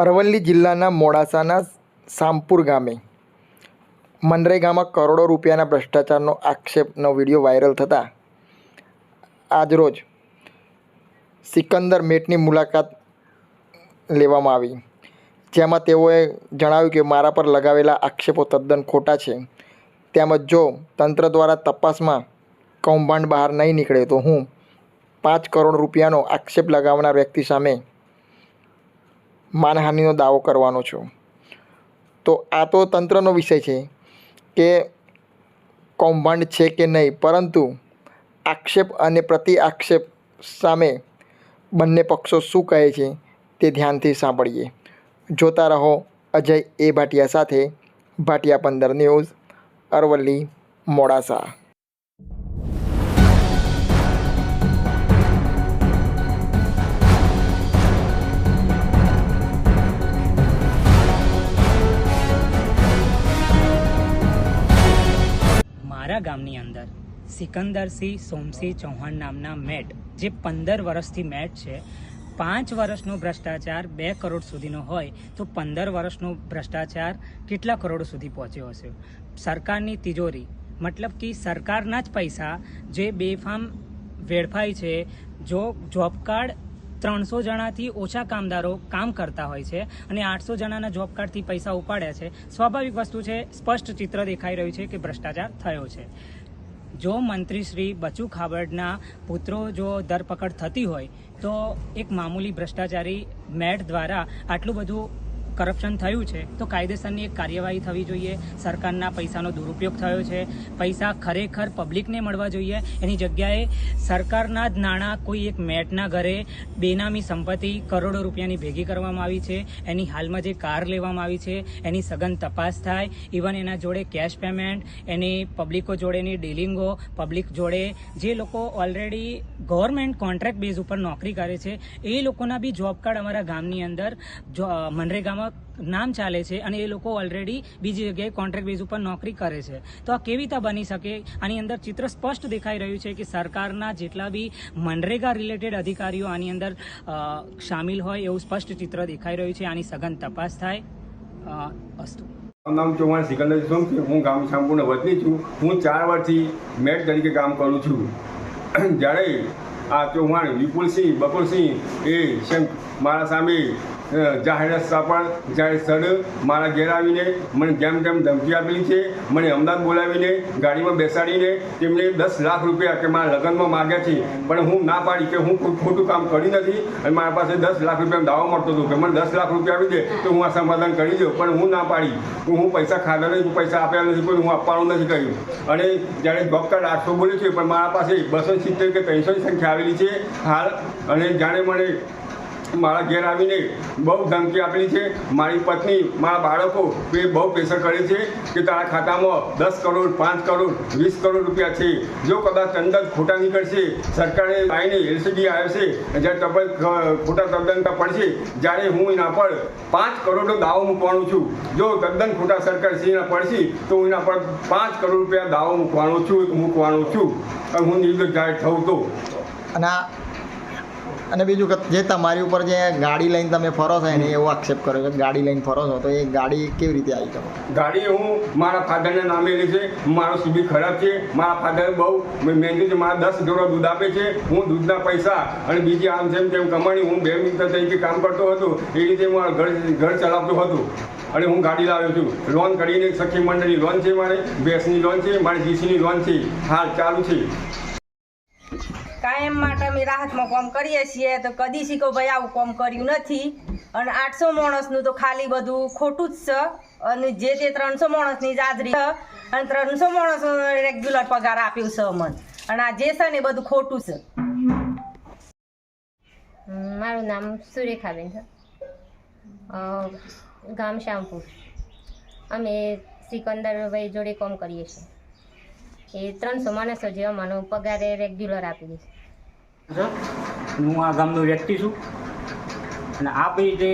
અરવલ્લી જિલ્લાના મોડાસાના સામપુર ગામે મનરેગામાં કરોડો રૂપિયાના ભ્રષ્ટાચારનો આક્ષેપનો વીડિયો વાયરલ થતાં આજરોજ સિકંદર મેટની મુલાકાત લેવામાં આવી. જેમાં તેઓએ જણાવ્યું કે મારા પર લગાવેલા આક્ષેપો તદ્દન ખોટા છે. તેમજ જો તંત્ર દ્વારા તપાસમાં કૌભાંડ બહાર નહીં નીકળે તો હું પાંચ કરોડ રૂપિયાનો આક્ષેપ લગાવનાર વ્યક્તિ સામે માનહાનિનો દાવો કરવાનો છો. તો આ તો તંત્રનો વિષય છે કે કૌભાંડ છે કે નહીં, પરંતુ આક્ષેપ અને પ્રતિ આક્ષેપ સામે બંને પક્ષો શું કહે છે તે ધ્યાનથી સાંભળીએ. જોતા રહો અજય એ ભાટિયા સાથે, ભાટિયા પંદર ન્યૂઝ, અરવલ્લી, મોડાસા. મારા ગામની અંદર. સિકંદરસિંહ સોમસિંહ ચૌહાણ નામના મેટ, જે પંદર વર્ષથી મેટ છે. પાંચ વર્ષનો ભ્રષ્ટાચાર બે કરોડ સુધીનો હોય તો પંદર વર્ષનો ભ્રષ્ટાચાર કેટલા કરોડ સુધી પહોંચ્યો હશે? સરકારની તિજોરી, મતલબ કે સરકારના જ પૈસા જે બેફામ વેડફાય છે, જો જોબ કાર્ડ ત્રણસો જણાથી ઓછા કામદારો કામ કરતા હોય છે અને આઠસો જણાના જોબ કાર્ડથી પૈસા ઉપાડ્યા છે. સ્વાભાવિક વસ્તુ છે, સ્પષ્ટ ચિત્ર દેખાઈ રહ્યું છે કે ભ્રષ્ટાચાર થયો છે. જો મંત્રી શ્રી બચુ ખાબડના પુત્રો જો ધરપકડ થતી હોય, તો એક મામૂલી ભ્રષ્ટાચારી મેટ દ્વારા આટલું બધું કરપ્શન થયું છે, તો કાયદેસરની એક કાર્યવાહી થવી જોઈએ. સરકારના પૈસાનો દુરુપયોગ થયો છે. પૈસા ખરેખર પબ્લિકને મળવા જોઈએ. એની જગ્યાએ સરકારના જ નાણાં કોઈ એક મેટના ઘરે બેનામી સંપત્તિ કરોડો રૂપિયાની ભેગી કરવામાં આવી છે. એની હાલમાં જે કાર લેવામાં આવી છે, એની સઘન તપાસ થાય. ઇવન એના જોડે કેશ પેમેન્ટ એની પબ્લિકો જોડેની ડીલિંગો પબ્લિક જોડે જે લોકો ઓલરેડી ગવર્મેન્ટ કોન્ટ્રાક્ટ બેઝ ઉપર નોકરી કરે છે, એ લોકોના બી જોબ કાર્ડ અમારા ગામની અંદર મનરેગામાં નામ ચાલે છે અને એ લોકો ઓલરેડી બીજી જગ્યાએ કોન્ટ્રાક્ટ બેઝ ઉપર નોકરી કરે છે. તો આ કેવી રીતે બની શકે? આની અંદર ચિત્ર સ્પષ્ટ દેખાઈ રહ્યું છે કે સરકારના જેટલા બી મનરેગા રિલેટેડ અધિકારીઓ આની અંદર સામેલ હોય એવું સ્પષ્ટ ચિત્ર દેખાઈ રહ્યું છે. આની સઘન તપાસ થાય. અસ્તુ. નામ ચૌહાણ સિકંદર સોમથી હું ગામ સંપૂર્ણ વતની છું. હું ચાર વર્ષથી મેટ તરીકે કામ કરું છું. જ્યારે આ ચૌહાણ વિપુલસિંહ બકુલસિંહ એ મારા સામે જાહેર રસ્તા પર જાહેર સ્થળ મારા ઘેર આવીને મને જેમ તેમ ધમકી આપેલી છે, મને અમદાવાદ બોલાવીને ગાડીમાં બેસાડીને તેમને દસ લાખ રૂપિયા કે મારા લગ્નમાં માગ્યા છે. પણ હું ના પાડી કે હું ખોટું કામ કરી નથી અને મારા પાસે દસ લાખ રૂપિયાનો દાવો મળતો હતો કે મને દસ લાખ રૂપિયા આપી દે તો હું આ સમાધાન કરી દઉં. પણ હું ના પાડી. હું પૈસા ખાધા નથી પૈસા આપ્યા નથી કોઈ હું આપવાનું નથી કહ્યું અને જ્યારે કાર્ડ આઠસો બોલ્યું છે, પણ મારા પાસે બસો સિત્તેર કે ત્રણસોની સંખ્યા આવેલી છે હાલ. અને જાણે મને મારા ઘેર આવીને બહુ ધમકી આપેલી છે. મારી પત્ની, મારા બાળકો, એ બહુ પ્રેશર કરે છે કે તારા ખાતામાં દસ કરોડ, પાંચ કરોડ, વીસ કરોડ રૂપિયા છે. જો કદાચ તદ્દન ખોટા નીકળશે, સરકારે આવીને એલસીબી આવશે જ્યારે તબલ ખોટા તદ્દન પડશે, જ્યારે હું એના પર પાંચ કરોડનો દાવો મૂકવાનો છું. જો તદ્દન ખોટા સરકાર શ્રીના પડશે તો હું એના પર પાંચ કરોડ રૂપિયા દાવો મૂકવાનો છું મૂકવાનો છું. હું નિર્દોષ જાહેર થઉં તો. અને અને બીજું કે જે તમારી ઉપર જે ગાડી લઈને તમે ફરો છો એને એવો આક્ષેપ કર્યો કે ગાડી લઈને ફરો છો, તો એ ગાડી કેવી રીતે આવી શકો? ગાડી હું મારા ફાધરના નામે લે છે મારો સીબી ખરાબ છે, મારા ફાધર બહુ મહેનતી છે, મારા દસ જોડો દૂધ આપે છે, હું દૂધના પૈસા અને બીજી આમ જેમ તેમ કમાણી, હું બે મિત્ર તરીકે કામ કરતો હતો, એ રીતે હું ઘર ઘર ચલાવતો હતો. અને હું ગાડી લાવ્યો છું. લોન કરીને સખી મંડળની લોન છે મારે ભેંસની લોન છે, મારી જીસીની લોન છે. હાલ ચાલુ છે. કાયમ માટે અમે રાહતમાં કામ કરીએ છીએ તો કદી શીખો ભાઈ આવું કામ કર્યું નથી. અને આઠસો માણસનું તો ખાલી બધું ખોટું જ છે. અને જે તે ત્રણસો માણસની જ છે. અને ત્રણસો માણસો રેગ્યુલર પગાર આપ્યું છે અમને. અને આ જે છે ને બધું ખોટું છે. મારું નામ સુરેખાબેન છે. ગામ શ્યામપુર. અમે સિકંદરભાઈ જોડે કામ કરીએ છીએ. એ ત્રણસો માણસો જેવા મને પગાર રેગ્યુલર આપી દઈશ. હું આ ગામનો વ્યક્તિ છું. અને આ ભાઈ જે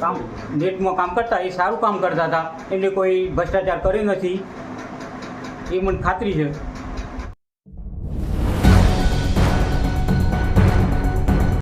કામ, નેટમાં કામ કરતા, એ સારું કામ કરતા હતા. એમને કોઈ ભ્રષ્ટાચાર કર્યો નથી. એ મને ખાતરી છે.